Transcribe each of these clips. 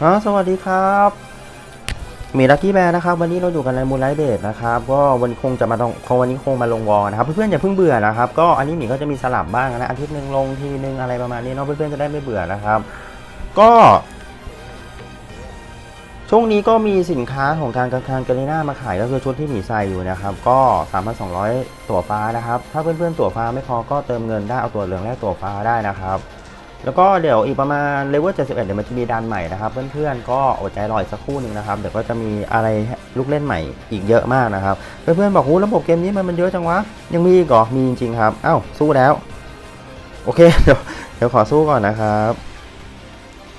อ๋อสวัสดีครับ มีลักกี้แบร์นะครับ วันนี้เราอยู่กันในมูลไลท์เบดนะครับ ก็วันนี้คงจะมาลงคงวันนี้คงมาลงวอลนะครับ เพื่อนๆอย่าเพิ่งเบื่อนะครับ ก็อันนี้หมีก็จะมีสลับบ้างนะ อาทิตย์หนึ่งลงทีนึงอะไรประมาณนี้เนาะ เพื่อนๆจะได้ไม่เบื่อนะครับ ก็ช่วงนี้ก็มีสินค้าของทางทางกาลิน่ามาขายก็คือชุดที่หมีใส่อยู่นะครับ ก็ 3,200 ตั๋วฟ้านะครับ ถ้าเพื่อนๆตั๋วฟ้าไม่พอก็เติมเงินได้เอาตั๋วเหลืองแลกตั๋วฟ้าได้นะครับ แล้วก็เดี๋ยวอีกประมาณเลเวล71 เดี๋ยวมันจะมีดันใหม่นะครับ เพื่อนๆก็อดใจรออีกสักครู่หนึ่งนะครับ เดี๋ยวก็จะมีอะไรลูกเล่นใหม่อีกเยอะมากนะครับ เพื่อนๆบอกโอ้ระบบเกมนี้มันมันเยอะจังวะ ยังมีอีกเหรอ มีจริงๆครับ อ้าวสู้แล้ว โอเค เดี๋ยวเดี๋ยวขอสู้ก่อนนะครับ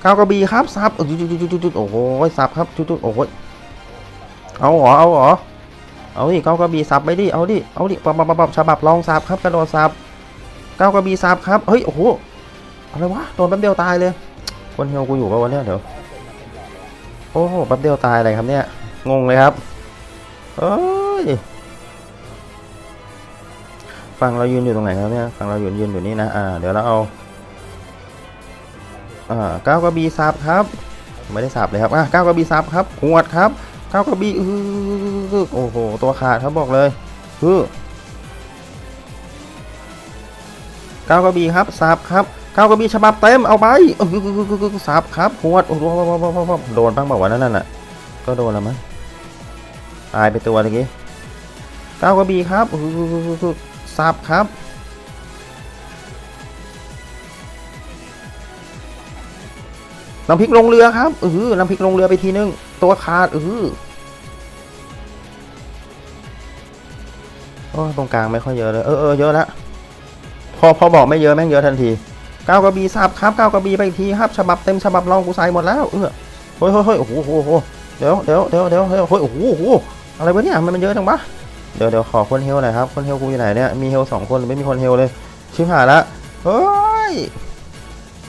ก้าวกระบี่ครับซับจุดจุดจุดจุดจุดโอ้โหซับครับจุดจุดโอ้โหเอาหรอเอาหรอเอาดิก้าวกระบี่ซับไปดิเอาดิเอาดิปับปับปับปับฉบับลองซับครับกระโดดซับก้าวกระบี่ซับครับเฮ้ยโอ้โห อะไรวะโดนแป๊บเดียวตายเลย คนเฮลกูอยู่ปะวะเนี่ยเดี๋ยวโอ้โหแป๊บเดียวตายอะไรครับเนี่ยงงเลยครับเอ้ยฝั่งเรายืนอยู่ตรงไหนครับเนี่ยฝั่งเรายืนยืนอยู่นี่นะอ่าเดี๋ยวเราเอาอ่าก้าวกระบี่ซับครับไม่ได้สับเลยครับอะก้าวกระบี่ซับครับหวดครับก้าวกระบี่อือโอ้โหตัวขาดครับบอกเลยคือก้าวกระบี่ครับซับครับ ก้าวกระบี่ฉบับเต็มเอาไปสับครับหวดโอ้โหโดนบ้างบอกว่านั่นน่ะ ก็โดนแล้วมั้งตายไปตัวเมื่อกี้ก้าวกระบี่ครับสับครับน้ำพริกลงเรือครับเออน้ำพริกลงเรือไปทีนึง ตัวขาดเออโอ้ตรงกลางไม่ค่อยเยอะเลย เออเออเยอะแล้วพอพอบอกไม่เยอะแม่งเยอะทันที ก้ากระบี่สับครับก้ากระบี่ไปอีกทีครับฉบับเต็มฉบับรองกูใส่หมดแล้วเออเฮ้ยเฮ้ยเฮ้ยโอ้โหโอ้โหเดี๋ยวเดี๋ยวเดี๋ยวเดี๋ยวเฮ้ยโอ้โหโอ้โหอะไรวะเนี่ยมันมันเยอะจังวะเดี๋ยวเดี๋ยวขอคนเฮลหน่อยครับคนเฮลกูอยู่ไหนเนี่ยมีเฮลสองคนไม่มีคนเฮลเลยชิบหายละเฮ้ย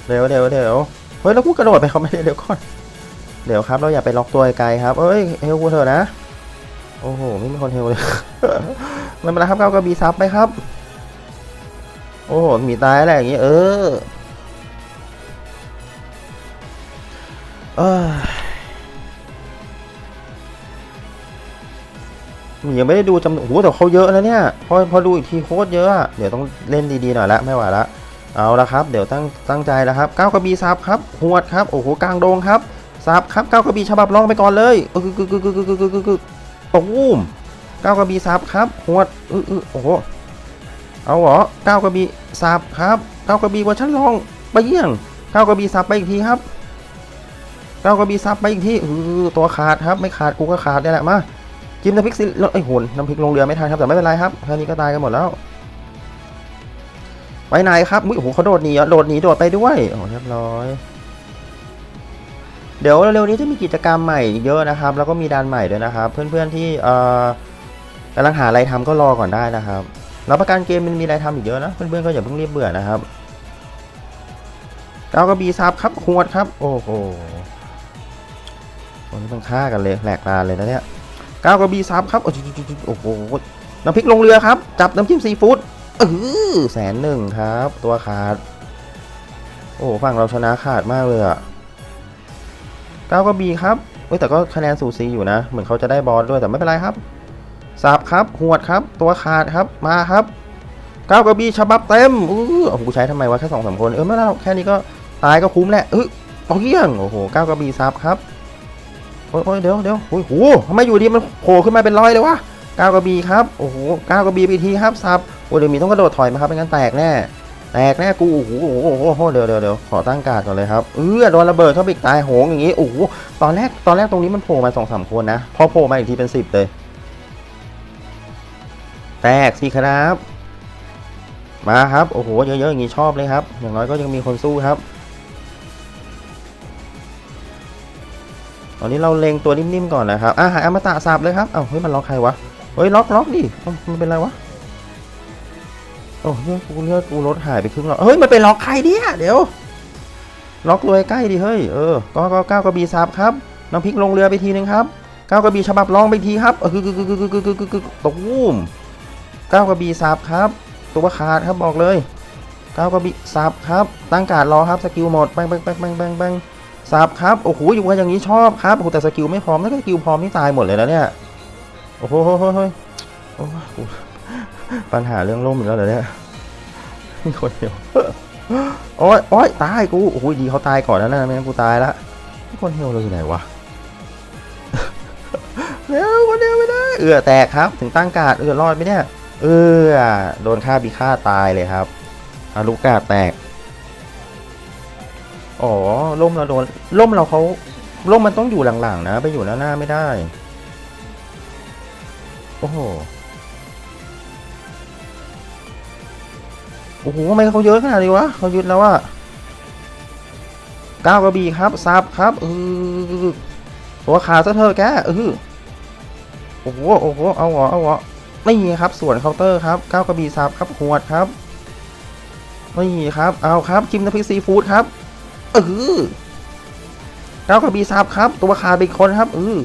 เดี๋ยวเดี๋ยวเดี๋ยวเฮ้ยแล้วกูกระโดดไปเขาไม่ได้เดี๋ยวก่อนเดี๋ยวครับเราอย่าไปล็อกตัวไกลครับเอ้ยเฮลกูเถอะนะโอ้โหไม่มีคนเฮลเลยไม่เป็นไรครับก้ากระบี่ซับไปครับ โอ้โหมีตายอะไรอย่างงี้ เออเออยังไม่ได้ดูจำโอ้แต่เขาเยอะนะเนี่ย พอพอดูอีกทีโคตรเยอะ เดี๋ยวต้องเล่นดีๆหน่อยละไม่ไหวละ เอาละครับ เดี๋ยวตั้งตั้งใจแล้วครับก้าวกระบี่ซับครับหวดครับ โอ้โหกลางโดงครับซับครับก้าวกระบี่ฉบับรองไปก่อนเลยกึกกึกกึกกึกกึกกึกกึกตุ้มก้าวกระบี่ซับครับหวดอืออือโอ้โห เอาเหรอก้าวกระบี่สับครับก้าวกระบี่เวอร์ชันลองไปเยี่ยงก้าวกระบี่สับไปอีกทีครับก้าวกระบี่สับไปอีกทีเออตัวขาดครับไม่ขาดกูก็ขาดนี่แหละมาจิ้มน้ำพริกสิไอ้โหนน้ำพริกลงเรือไม่ทันครับแต่ไม่เป็นไรครับแค่นี้ก็ตายกันหมดแล้วไปไหนครับอุ๊ยโอ้โหเขาโดดหนีอะโดดหนีโดดไปด้วยโอ้เรียบร้อย เดี๋ยวเร็วๆนี้จะมีกิจกรรมใหม่เยอะนะครับ แล้วก็มีดานใหม่ด้วยนะครับ เพื่อนๆที่เอ่อกำลังหาอะไรทำก็รอก่อนได้นะครับ รับประกันเกมมันมีอะไรทำอีกเยอะนะ เพื่อนๆก็อย่าเพิ่งรีบเบื่อนะครับก้าวกระบี่ซับครับหวดครับ โอ้โหวันนี้ต้องฆ่ากันเลยแหลกลานเลยนะเนี่ยก้าวกระบี่ซับครับ โอ้โห น้ำพริกลงเรือครับ จับน้ำจิ้มซีฟู้ดเออแสนหนึ่งครับ ตัวขาด โอ้ฝั่งเราชนะขาดมากเลยอะก้าวกระบี่ครับเฮ้ยแต่ก็คะแนนสูสีอยู่นะ เหมือนเขาจะได้บอลด้วยแต่ไม่เป็นไรครับ สับครับ หวดครับ ตัวขาดครับ มาครับก้าวกระบี่ฉบับเต็มอื้อโอ้โหกูใช้ทำไมวะแค่สองสามคน เออไม่เป็นไรหรอกแค่นี้ก็ตายก็คุ้มแหละเออเอาเยี่ยง โอ้โหก้าวกระบี่ซับครับ โอ้ยเดี๋ยวเดี๋ยวโอ้ยโหทำไมอยู่ดีมันโผล่ขึ้นมาเป็นร้อยเลยวะก้าวกระบี่ครับ โอ้โหก้าวกระบี่ไปทีครับซับ โอ้ยเดี๋ยวมีต้องกระโดดถอยมาครับไม่งั้นแตกแน่ แตกแน่กู โอ้โหโอ้โหเดี๋ยวเดี๋ยวเดี๋ยวขอตั้งการ์ดก่อนเลยครับ เออโดนระเบิดเข้าไปตายโหงอย่างงี้ โอ้โห ตอนแรก ตอนแรกตรงนี้มันโผล่มาสองสามคนนะ พอโผล่มาอีกทีเป็นสิบเลย แตกสิครับ มาครับ โอ้โห เยอะๆอย่างนี้ชอบเลยครับ อย่างน้อยก็ยังมีคนสู้ครับ ตอนนี้เราเลงตัวนิ่มๆก่อนนะครับ อะหายอมตะสาบเลยครับ เอ้าเฮ้ยมันล็อกใครวะ เฮ้ยล็อกล็อกดิมันเป็นไรวะ โอ้เลือดกูเลือดกูรถหายไปครึ่งแล้วเฮ้ยมันเป็นล็อกใครเนี่ยเดี๋ยว ล็อกรวยใกล้ดิเฮ้ย เออ ก็ก็ก้าวกระบี่ซับครับ น้ำพิกลงเรือไปทีนึงครับก้าวกระบี่ฉบับล่องไปทีครับเออคือคือคือคือคือคือตกวูม ก้ากระบี่สับครับ ตัวขาดครับบอกเลยก้ากระบี่สับครับ ตั้งการดรอครับสกิลหมดแบงแบงแบงแบงแบงแบงสับครับโอ้โหอยู่กันอย่างนี้ชอบครับโอ้โหแต่สกิลไม่พร้อมถ้าสกิลพร้อมนี่ตายหมดเลยนะเนี่ยโอ้โหโหโหโหโอ้โหปัญหาเรื่องล่มอีกแล้วเหรอเนี่ยคนเดียวโอ้ยโอ้ยตายกูโอ้โหดีเขาตายก่อนแล้วนะไม่งั้นกูตายละคนเดียวเราอยู่ไหนวะเร็วคนเดียวไม่ได้เอือแตกครับ ถึงตั้งการดเอือรอดไหมเนี่ย เออโดนฆ่าบีฆ่าตายเลยครับอารุกาแตก อ๋อล่มเราโดนล่มเราเขาล่มมันต้องอยู่หลังๆ นะ ไปอยู่หน้าๆไม่ได้ โอ้โหโอ้โหทำไมเขาเยอะขนาดนี้วะเขายึดแล้วอะก้าวกระบี่ครับซับครับเออตัวขาดซะเถอะแกเออโอ้โหโอ้โหเอาหรอเอาเหร อไม่มีครับส่วนเคาน์เตอร์ครับก้าวกระบี่ซับครับหวดครับไม่มีครับเอาครับจิ้มน้ำพริกซีฟู้ดครับเออก้าวกระบี่ซับครับ ตัวขาดไปอีกคนครับเออ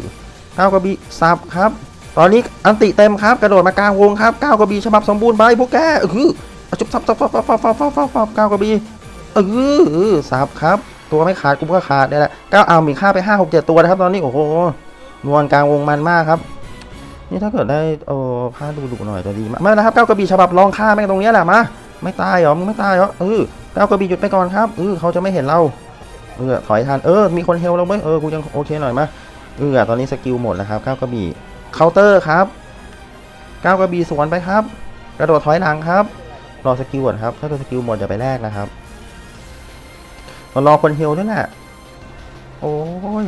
ก้าวกระบี่ซับครับ ตอนนี้อันติเต็มครับ กระโดดมากลางวงครับก้าวกระบี่ฉบับสมบูรณ์ไปพวกแกเออจุบซับซับซับซับซับซับซับซับก้าวกระบี่เออซับครับ ตัวไม่ขาดกูก็ขาดเนี่ยแหละก้าวเอามีค่าไปห้าหกเจ็ดตัวนะครับ ตอนนี้โอ้โหนวลกลางวงมันมากครับ นี่ถ้าเกิดได้เออผ้าดูดุหน่อยจะดีมากไม่นะครับก้าวกระบี่ฉบับลองฆ่าแม่งตรงนี้แหละมาไม่ตายเหรอมึงไม่ตายเหรอเออก้าวกระบี่หยุดไปก่อนครับเออเขาจะไม่เห็นเราเออถอยทันเออมีคนเฮลเราไหมเออกูยังโอเคหน่อยมาเออตอนนี้สกิลหมดแล้วครับก้าวกระบี่เคาน์เตอร์ครับก้าวกระบี่สวนไปครับ กระโดดถอยหลังครับรอสกิลก่อนครับถ้าเกิดสกิลหมดอย่าไปแลกนะครับรารอคนเฮลด้วยแหละโอ้ย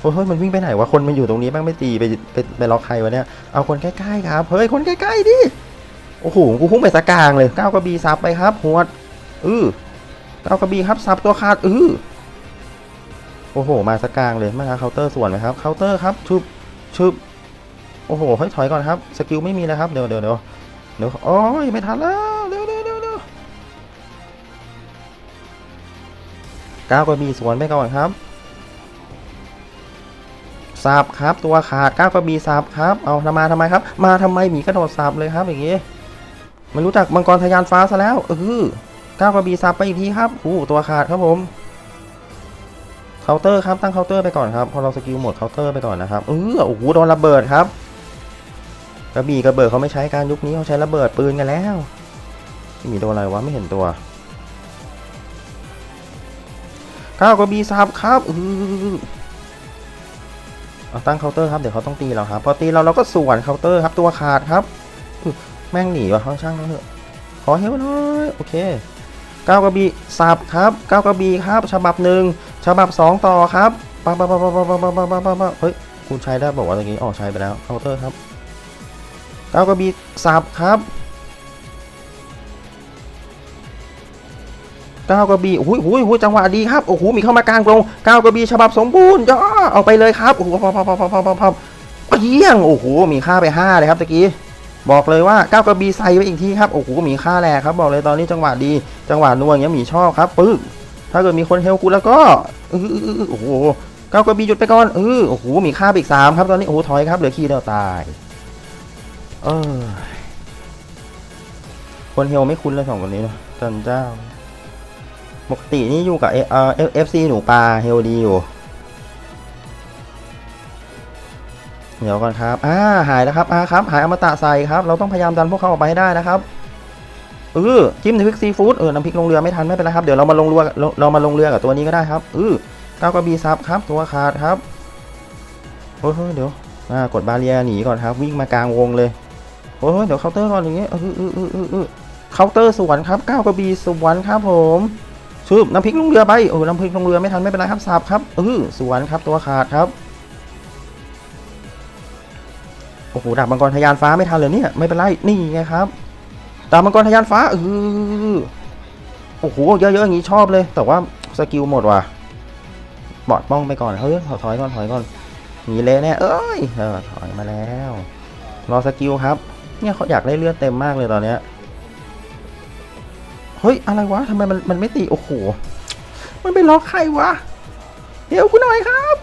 เฮ้ยมันวิ่งไปไหนวะคนมันอยู่ตรงนี้บ้างไม่ตีไปไปไปล็อกใครวะเนี่ยเอาคนใกล้ๆครับเฮ้ยคนใกล้ๆดิโอ้โหกูพุ่งไปสกลางเลยก้าวกระบี่ซับไปครับหัวดอือก้าวกระบี่ครับซับตัวขาดอือโอ้โห มาสกลางเลยมาเคาน์เตอร์ส่วนไหมครับเคาน์เตอร์ครับชุบชุบโอ้โหเฮ้ยถอยก่อนครับสกิลไม่มีแล้วครับเดี๋ยวเดี๋ยวเดี๋ยวเดี๋ยวโอ้ยไม่ทันแล้วเดี๋ยวเดี๋ยวเดี๋ยวเดี๋ยวก้าวกระบี่สวนไปก่อนครับ สับครับ ตัวขาดก้าวกระบี่สับครับ เอาทำมาทำไมครับ มาทำไมหมีกระโดดสับเลยครับอย่างงี้ไม่รู้จักมังกรทะยานฟ้าซะแล้วเออก้าวกระบี่สับไปอีกทีครับอู้ตัวขาดครับผมเคาน์เตอร์ครับตั้งเคาน์เตอร์ไปก่อนครับพอเราสกิลหมดเคาน์เตอร์ไปก่อนนะครับเออโอ้โหโดนระเบิดครับกระบี่กระเบิดเขาไม่ใช้การยุคนี้เขาใช้ระเบิดปืนกันแล้วมีโดนอะไรวะไม่เห็นตัวก้าวกระบี่สับครับเออ เอาตั้งเคาน์เตอร์ครับเดี๋ยวเขาต้องตีเราครับ พอตีเราเราก็สวนเคาน์เตอร์ครับตัวขาดครับแม่งหนีว่ะเขาช่างเถอะขอเฮลหน่อยโอเคก้ากระบี่สับครับก้ากระบี่ครับ ฉบับหนึ่งฉบับสองต่อครับปั๊บปั๊บปั๊บปั๊บปั๊บปั๊บปั๊บปั๊บเฮ้ยคุณใช้ได้บอกว่าตะกี้อ๋อใช้ไปแล้วเคาน์เตอร์ครับก้ากระบี่สับครับ ก้าวกระบี่โอ้โหโอ้โหจังหวะดีครับ โอ้โห มีเข้ามากลางกรงก้าวกระบี่ฉบับสมบูรณ์ย่อเอาไปเลยครับ โอ้โหพอพอพอพอพอพอพอเยี่ยง โอ้โห มีค่าไปห้าเลยครับตะกี้ บอกเลยว่าก้าวกระบี่ใส่ไปอีกทีครับ โอ้โห มีค่าแรงครับ บอกเลยตอนนี้จังหวะดี จังหวะนวอย่างเงี้ยมีชอบครับ ปึ๊กถ้าเกิดมีคนเฮลกูแล้วก็เออโอ้โหก้าวกระบี่หยุดไปก่อนเออโอ้โห มีค่าไปอีกสามครับ ตอนนี้ โอ้โห ถอยครับ เหลือขี้เดียวตาย เออคนเฮลไม่คุ้นเลยสองคนนี้นะจันเจ้า ปกตินี่อยู่กับเอเอฟซีหนูปลาเฮลดีอยู่ เดี๋ยวก่อนครับ อ่า หายแล้วครับ อ่าครับ หายอมตะใส่ครับ เราต้องพยายามดันพวกเขาออกไปให้ได้นะครับ เออจิ้มน้ำพริกซีฟู้ด เออ น้ำพริกลงเรือไม่ทันไม่เป็นไรครับ เดี๋ยวเรามาลงเรือ เรามาลงเรือกับตัวนี้ก็ได้ครับ เออก้าวกระบี่ซับครับ ตัวขาดครับโอ้ยเฮ้ยเดี๋ยวอ่ากดบาเรียหนีก่อนครับ วิ่งมากลางวงเลยโอ้ยเดี๋ยวเคาน์เตอร์ก่อนอย่างเงี้ยเออเออเออเออเออเคาน์เตอร์สวนครับก้าวกระบี่สวนครับผม ชืบน้ำพริกลงเรือไปโอ้น้ำพริกลงเรือไม่ทันไม่เป็นไรครับสับครับเออสวนครับตัวขาดครับโอ้โหดาบมังกรทะยานฟ้าไม่ทันเลยเนี่ยไม่เป็นไรนี่ไงครับดาบมังกรทะยานฟ้าเออโอ้โหเยอะๆอย่างนี้ชอบเลย แต่ว่าสกิลหมดว่ะบอดป้องไปก่อนเฮ้ยถอยก่อนถอยก่อนหนีเละแน่เอ้ยเออถอยมาแล้ว รอสกิลครับ เนี่ยเขาอยากได้เลือดเต็มมากเลยตอนเนี้ย เฮ้ย อะไรวะทำไมมันมันไม่ตี โอ้โห มันไปล็อกใครวะ เดี๋ยวกูหน่อยครับ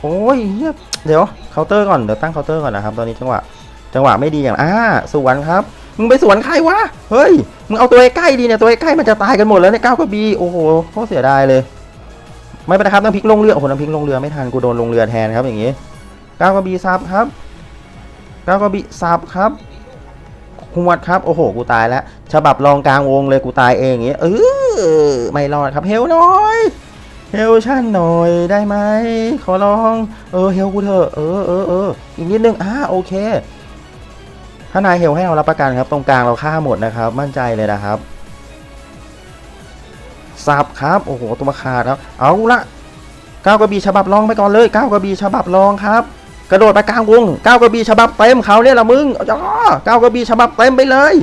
โอ้ยเหี้ยเดี๋ยวเคาน์เตอร์ก่อน เดี๋ยวตั้งเคาน์เตอร์ก่อนนะครับ ตอนนี้จังหวะ จังหวะไม่ดีอย่าง อ่า สวนครับ มึงไปสวนใครวะ เฮ้ย มึงเอาตัวใกล้ดีเนี่ย ตัวใกล้มันจะตายกันหมดแล้วในก้าวกับบี โอ้โหโคตรเสียดายเลย ไม่เป็นไรครับน้ำพริกลงเรือ โอ้โหน้ำพริกลงเรือไม่ทัน กูโดนลงเรือแทนครับอย่างงี้ก้าวกับบีซับครับก้าวกับบีซับครับ หวดครับ โอ้โห กูตายแล้ว ฉบับรองกลางวงเลยกูตายเองอย่างงี้เออไม่รอดครับเฮลน้อยเฮลชั่นหน่อยได้ไหมขอร้อง เออเฮลกูเถอะเออเออเอออีกนิดนึงอ่าโอเคถ้านายเฮลให้เรารับประกันครับ ตรงกลางเราฆ่าหมดนะครับ มั่นใจเลยนะครับสับครับ โอ้โหตัวขาดครับ เอาละก้าวกระบี่ฉบับรองไปก่อนเลยก้าวกระบี่ฉบับรองครับ กระโดดไปกลางวงก้าวกระบี่ฉบับเต็มเขาเนี่ยละมึงจ้าก้าวกระบี่ฉบับเต็มไปเลย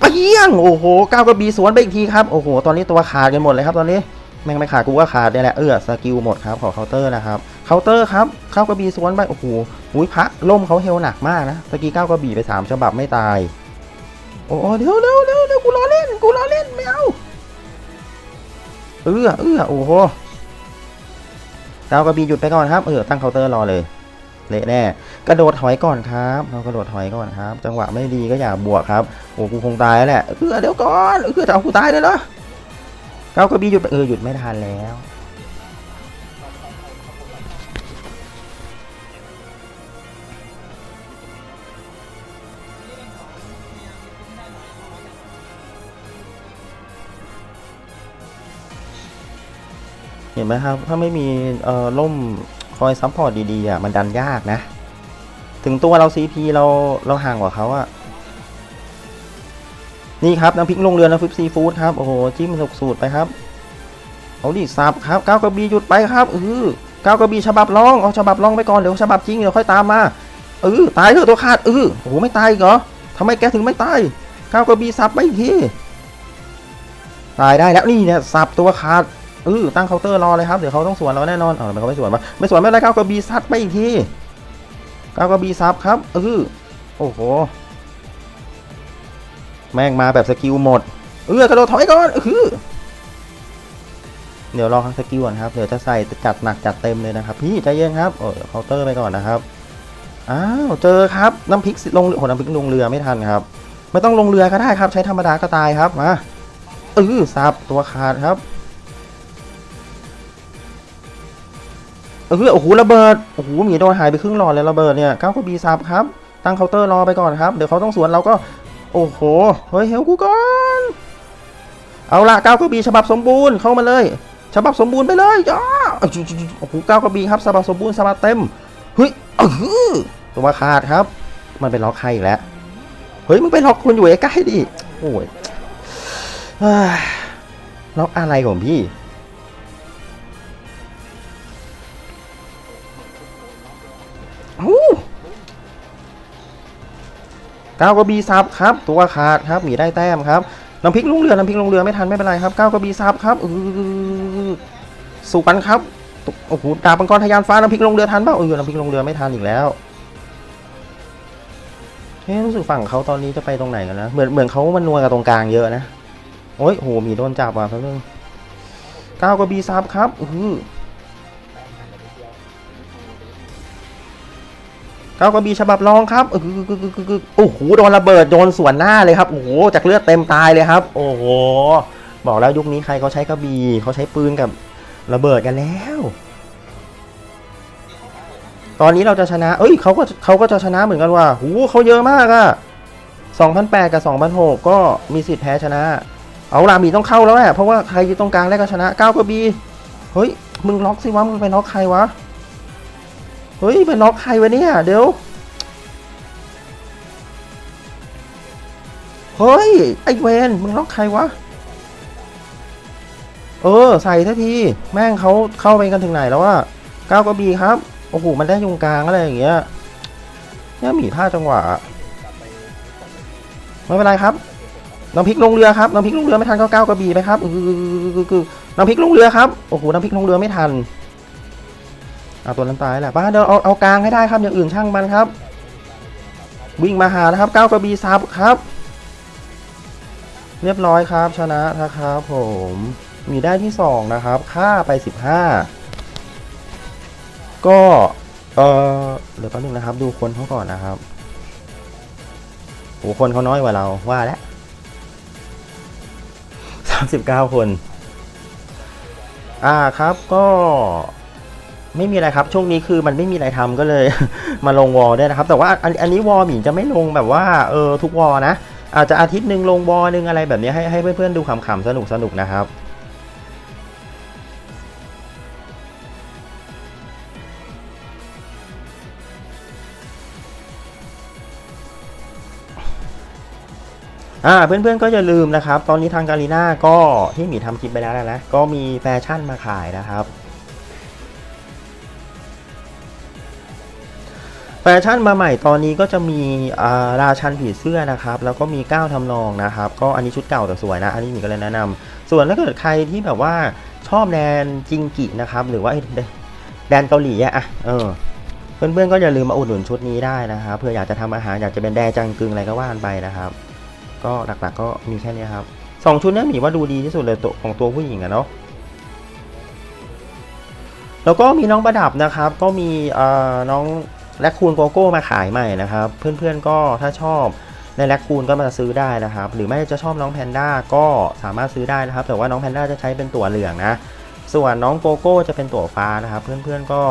เปี้ยงโอ้โหก้าวกระบี่สวนไปอีกทีครับโอ้โหตอนนี้ตัวขาดกันหมดเลยครับตอนนี้แม่งไม่ขาดกูก็ขาดเนี่ยแหละเออสกิลหมดครับขอเคาน์เตอร์นะครับเคาน์เตอร์ครับเข้าวกระบี่สวนไปโอ้โหหุ้ยพระล่มเขาเฮลหนักมากนะตะกี้ก้าวกระบี่ไปสามฉบับไม่ตายโอ้โหเดี๋ยวเดี๋ยวเดี๋ยวเดี๋ยวกูล้อเล่นกูล้อเล่นไม่เอาเออเออโอ้โหก้าวกระบี่หยุดไปก่อนครับเออตั้งเคาน์เตอร์รอเลย เละแน่กระโดดถอยก่อนครับเรากระโดดถอยก่อนครับ จังหวะไม่ดีก็อย่าบวกครับโอ้กูคงตายแล้วแหละเออเดี๋ยวก่อนเออจะเอากูตายเลยเหรอก้ากระบี่หยุดเออหยุดไม่ทันแล้วเห็นไหมครับ ถ้าไม่มีเอ่อล่ม คอยซัพพอร์ตดีๆอะมันดันยากนะ ถึงตัวเรา CP เราเราห่างกว่าเขาอะนี่ครับน้ำพริกลงเรือน้ำพริกซีฟู้ดครับ โอ้โห จิ้มสุกสูตรไปครับ เอาดิสับครับก้าวกระบี่หยุดไปครับเออก้าวกระบี่ฉบับรองเอาฉบับรองไปก่อนเดี๋ยวฉบับจริงเดี๋ยวค่อยตามมาเออตายเถอะตัวขาดเออโอ้โหไม่ตายเหรอทำไมแกถึงไม่ตายก้าวกระบี่สับไปทีตายได้แล้วนี่เนี่ยสับตัวขาด เออตั้งเคาน์เตอร์รอเลยครับ เดี๋ยวเขาต้องสวนเราแน่นอนเออมันเขาไม่สวนมาไม่สวนไม่เป็นไรก้าวกระบี่ซัดไปอีกทีก้าวกระบี่ซับครับเออโอ้โห แม่งมาแบบสกิลหมด เออกระโดดถอยก่อนเออเดี๋ยวรอครับสกิลก่อนครับ เดี๋ยวจะใส่จัดหนักจัดเต็มเลยนะครับพี่ใจเย็นครับเออเคาน์เตอร์ไปก่อนนะครับอ้าวเจอครับน้ำพริกลงโอ้โหน้ำพริกลงเรือไม่ทันครับ ไม่ต้องลงเรือก็ได้ครับ ใช้ธรรมดาก็ตายครับมาเออซับตัวขาดครับ เออโอ้โหระเบิดโอ้โหหมีโดนหายไปครึ่งหลอดเลยระเบิดเนี่ยก้าวก็บีซับครับ ตั้งเคาน์เตอร์รอไปก่อนครับ เดี๋ยวเขาต้องสวนเราก็ โอ้โห เฮ้ยเฮลกูก่อน เอาละก้าวก็บีฉบับสมบูรณ์เข้ามาเลย ฉบับสมบูรณ์ไปเลยจ้าโอ้โหเก้ากระบีครับฉบับสมบูรณ์ฉบับเต็ม เฮ้ยเออตัวขาดครับ มันเป็นล็อกใครอีกแล้ว เฮ้ยมึงไปล็อกคนอยู่ใกล้ดิ โอ้ยล็อกอะไรของพี่ ก้าวกระบี่ซับครับ ตัวขาดครับหมีได้แต้มครับน้ำพริกลงเรือน้ำพริกลงเรือไม่ทันไม่เป็นไรครับก้าวกระบี่ซับครับเออสุกันครับโอ้โหดาบมังกรทะยานฟ้าน้ำพริกลงเรือทันเปล่าเออน้ำพริกลงเรือไม่ทันอีกแล้วเฮ้ยรู้สึกฝั่งเขาตอนนี้จะไปตรงไหนกันนะเหมือนเหมือนเขามันนัวกับตรงกลางเยอะนะโอ้ยโหมีโดนจับว่ะแป๊บนึงก้าวกระบีซับครับเอ อก้าวกระบี่ฉบับรองครับโอ้โหโดนระเบิดโดนสวนหน้าเลยครับโอ้โหจากเลือดเต็มตายเลยครับ โอ้โหบอกแล้วยุคนี้ใครเขาใช้กระบี่เขาใช้ปืนกับระเบิดกันแล้ว ตอนนี้เราจะชนะ เอ้ยเขาก็เขาก็จะชนะเหมือนกันว่ะหูเขาเยอะมากอะ2008 กับ 2006 ก็มีสิทธิ์แพ้ชนะ เอาลามีต้องเข้าแล้วแหละเพราะว่าใครอยู่ตรงกลางได้ก็ชนะ 9กระบี่เฮ้ย มึงล็อกสิวะ มึงไปล็อกใครวะ เฮ้ยไปล็อกใครวะเนี่ยเดี๋ยว เฮ้ย ไอเวนมึงล็อกใครวะ เออ ใส่ทันที แม่งเขาเข้าไปกันถึงไหนแล้วว่าเก้ากบีครับ โอ้โห มันได้ยุงกลางอะไรอย่างเงี้ยเนี่ยหมีพลาดจังหวะ ไม่เป็นไรครับน้ำพริกลงเรือครับน้ำพริกลงเรือไม่ทันก็ก้าวกระบี่ไปครับอือน้ำพริกลงเรือครับ โอ้โหน้ำพริกลงเรือไม่ทัน เอาตัวนั้นตายแหละป้าเดี๋ยวเอาเอากลางให้ได้ครับอย่างอื่นช่างมันครับ วิ่งมาหานะครับก้าวกระบี่ซับครับ เรียบร้อยครับชนะนะครับผมมีได้ที่สองนะครับค่าไปสิบห้าก็เออเดี๋ยวแป๊บนึงนะครับ ดูคนเขาก่อนนะครับโอ้คนเขาน้อยกว่าเราว่าแล้วสามสิบเก้าคน อ่าครับก็ ไม่มีอะไรครับ ช่วงนี้คือมันไม่มีอะไรทำก็เลย มาลงวอลได้นะครับ แต่ว่าอันอันนี้วอลหมิงจะไม่ลงแบบว่าเออทุกวอลนะ อาจจะอาทิตย์หนึ่งลงวอลหนึ่งอะไรแบบนี้ให้ให้เพื่อนๆดูขำๆสนุกสนุกนะครับอ่าเพื่อนๆก็อย่าลืมนะครับ ตอนนี้ทางการีน่าก็ที่หมีทำคลิปไปแล้วนะ ก็มีแฟชั่นมาขายนะครับ แฟชั่นมาใหม่ตอนนี้ก็จะมีาราชันผีเสื้อนะครับ แล้วก็มีก้าวทำนองนะครับ ก็อันนี้ชุดเก่าแต่สวยนะ อันนี้หมีก็เลยแนะนำส่วนถ้าเกิดใครที่แบบว่าชอบแดนจิงกินะครับ หรือว่าแดนเกาหลีอะอะเออเพื่อนๆก็อย่าลืมมาอุดหนุนชุดนี้ได้นะครับเผื่ออยากจะทำอาหารอยากจะเป็นแดจังกึงอะไรก็ว่ากันไปนะครับ ก็หลักๆก็มีแค่นี้ครับสองชุดนี้หมีว่าดูดีที่สุดเลยตัวของตัวผู้หญิงอะเนาะแล้วก็มีน้องประดับนะครับ ก็มีน้อง แลคคูนโกโก้มาขายใหม่นะครับ เพื่อนๆก็ถ้าชอบในแลคคูนก็มาซื้อได้นะครับ หรือไม่จะชอบน้องแพนด้าก็สามารถซื้อได้นะครับ แต่ว่าน้องแพนด้าจะใช้เป็นตัวเหลืองนะ ส่วนน้องโกโก้จะเป็นตัวฟ้านะครับ เพื่อนๆก็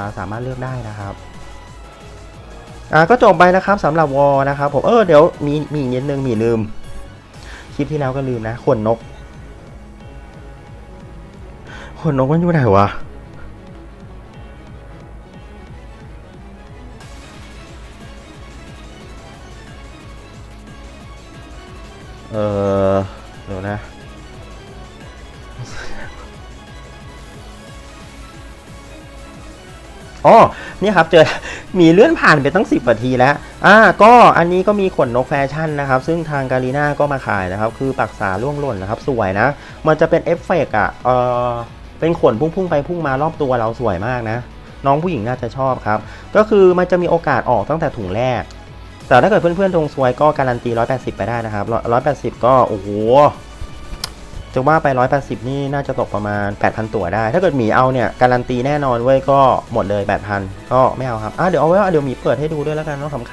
าสามารถเลือกได้นะครับอ่าก็จบไปนะครับสำหรับวอลนะครับผมเออเดี๋ยวมีมีอีกนิดนึงมีลืม คลิปที่แล้วก็ลืมนะขนนกขนนกมันอยู่ไหนวะ ออเดี๋ยวนะ อ๋อ นี่ครับเจอ มีเลื่อนผ่านไปตั้ง 10นาทีแล้ว อ่า ก็อันนี้ก็มีขนนกแฟชั่นนะครับ ซึ่งทางการีน่าก็มาขายนะครับ คือปักษาล่วงหล่นนะครับ สวยนะ มันจะเป็นเอฟเฟกต์อะ เออเป็นขนพุ่งๆไปพุ่งมารอบตัวเราสวยมากนะ น้องผู้หญิงน่าจะชอบครับ ก็คือมันจะมีโอกาสออกตั้งแต่ถุงแรก แต่ถ้าเกิดเพื่อนๆดวงซวยก็การันตี 180 ไปได้นะครับ 180 ก็โอ้โหจะว่าไป 180 นี่น่าจะตกประมาณ 8,000 ตัวได้ ถ้าเกิดหมีเอาเนี่ยการันตีแน่นอนเว้ยก็หมดเลย 8,000 ก็ไม่เอาครับอะเดี๋ยวเอาไว้ว่าเดี๋ยวหมีเปิดให้ดูด้วยแล้วกันเนาะขำ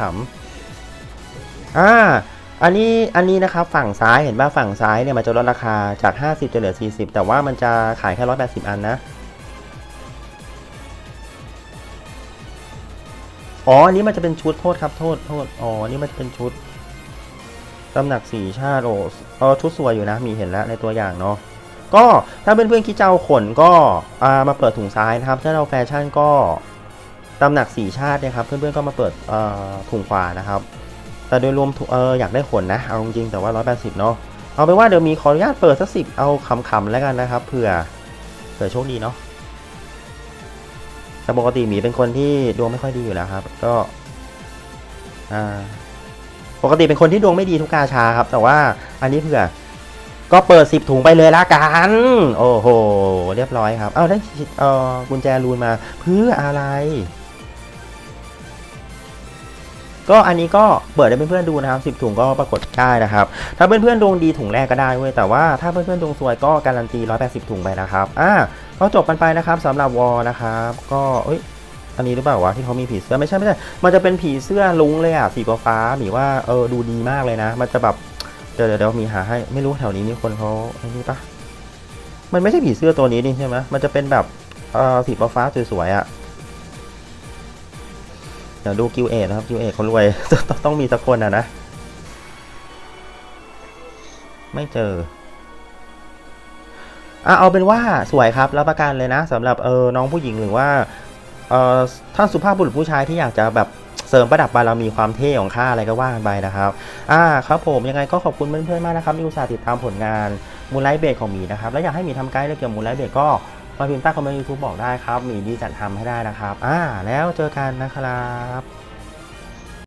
ๆอ่าอันนี้อันนี้นะครับฝั่งซ้ายเห็นป่ะฝั่งซ้ายเนี่ยมันจะลดราคาจาก 50 จะเหลือ 40 แต่ว่ามันจะขายแค่ 180 อันนะ อ๋ออันนี้มันจะเป็นชุดโทษครับโทษโทษอ๋อนี่มันจะเป็นชุดตำหนักสีชาติโอ้เออชุดสวยอยู่นะ มีเห็นแล้วในตัวอย่างเนาะก็ถ้าเพื่อนๆคิดจะเอาขนก็อ่ามาเปิดถุงซ้ายนะครับ ถ้าเราแฟชั่นก็ตำหนักสีชาติเนี่ยครับเพื่อนๆก็มาเปิดเอ่อถุงขวานะครับ แต่โดยรวมเอออยากได้ขนนะเอาจริงแต่ว่า 180 เนาะเอาไปนว่าเดี๋ยวมีขออนุญาตเปิดสักสิบเอาขำๆแล้วกันนะครับเผื่อเผื่อโชคดีเนาะ แต่ปกติหมีเป็นคนที่ดวงไม่ค่อยดีอยู่แล้วครับ ก็ปกติเป็นคนที่ดวงไม่ดีทุกกาชาครับ แต่ว่าอันนี้เผื่อ ก็เปิดสิบถุงไปเลยละกัน โอ้โห เรียบร้อยครับ เอาได้เออกุญแจรูนมา เพื่ออะไร ก็อันนี้ก็เปิดให้เพื่อนๆดูนะครับสิบถุงก็ปรากฏได้นะครับ ถ้าเพื่อนๆดวงดีถุงแรกก็ได้เว้ยแต่ว่าถ้าเพื่อนๆดวงซวยก็การันตี180ถุงไปนะครับ อ่า ก็จบกันไปนะครับสำหรับวอลนะครับ ก็เอ้ยอันนี้หรือเปล่าวะที่เขามีผีเสื้อไม่ใช่ไม่ใช่ มันจะเป็นผีเสื้อลุงเลยอะสีฟ้าหมีว่าเออดูดีมากเลยนะ มันจะแบบเดี๋ยวเดี๋ยวมีหาให้ไม่รู้แถวนี้มีคนเขาไอ้นี่ปะมันไม่ใช่ผีเสื้อตัวนี้นี่ใช่ไหมมันจะเป็นแบบเออสีฟ้าสวยๆอะเดี๋ยวดูกิวเอทนะครับกิวเอทเขารวยต้องต้องมีสักคนอะนะ ไม่เจอ อะเอาเป็นว่าสวยครับรับประกันเลยนะสำหรับเออน้องผู้หญิงหรือว่าเออท่านสุภาพบุรุษผู้ชายที่อยากจะแบบเสริมประดับบารมีความเท่ของข้าอะไรก็ว่ากันไปนะครับ อ่าครับผมยังไงก็ขอบคุณเพื่อนๆมากนะครับที่อุตส่าห์ติดตามผลงานมูลไลท์เบรกของหมีนะครับ แล้วอยากให้หมีทำไกด์เรื่องเกี่ยวกับมูลไลท์เบรกก็มาพิมพ์ใต้คอมเมนต์ยูทูบบอกได้ครับหมีดีจัดทำให้ได้นะครับ อ่า แล้วเจอกันนะครับ